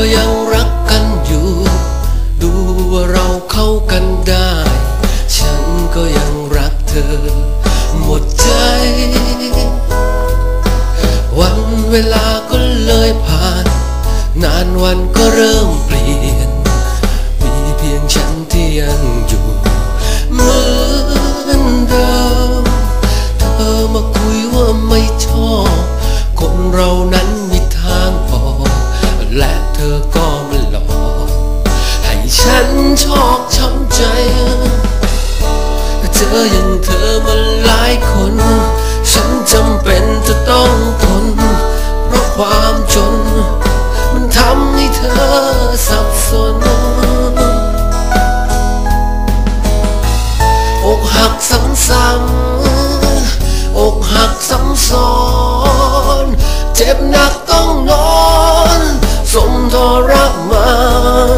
ก็ยังรักกันอยู่ ดูว่าเราเข้ากันได้ ฉันก็ยังรักเธอ หมดใจ วันเวลาก็เลยผ่าน นานวันก็เริ่ม เจ็บหนักต้องนอนสมทรมา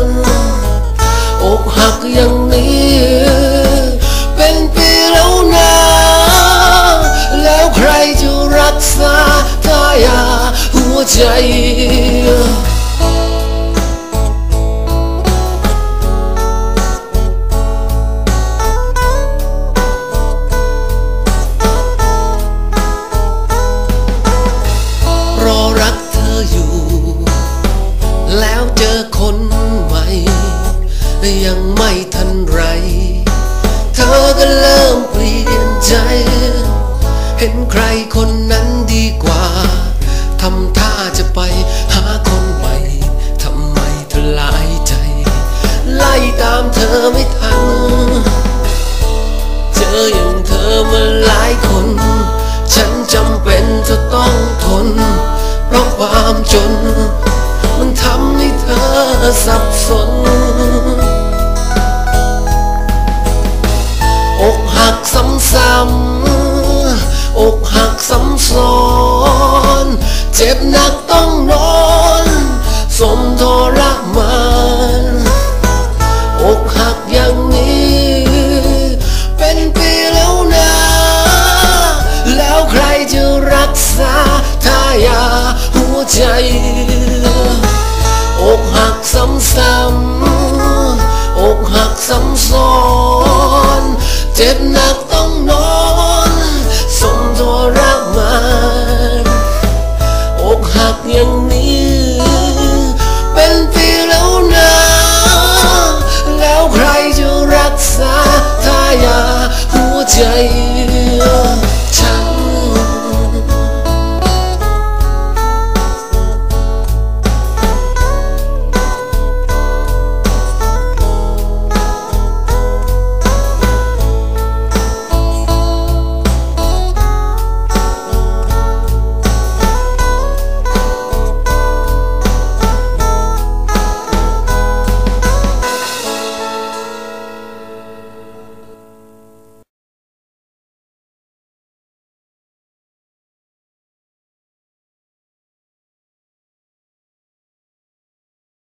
นอกหักอย่างนี้ เป็นปีแล้วนะแล้วใครจะรักษาทายาหัวใจ คนใหม่ ยังไม่ทันไร เธอก็เริ่มเปลี่ยนใจ เห็นใครคนนั้นดีกว่า ทำท่าจะไปหาคนใหม่ ทำไมเธอลายใจ ไล่ตามเธอไม่ทัน เจออย่างเธอมาหลายคน ฉันจำเป็นจะต้องทน เพราะความจน สับสน อกหักซ้ำๆอกหักซ้ำซ้อน เจ็บหนักต้องนอนสมทรมานอกหักอย่างนี้ เป็นปีแล้วนะ แล้วใครจะรักษาทายาหัวใจ อกหักซ้ำๆ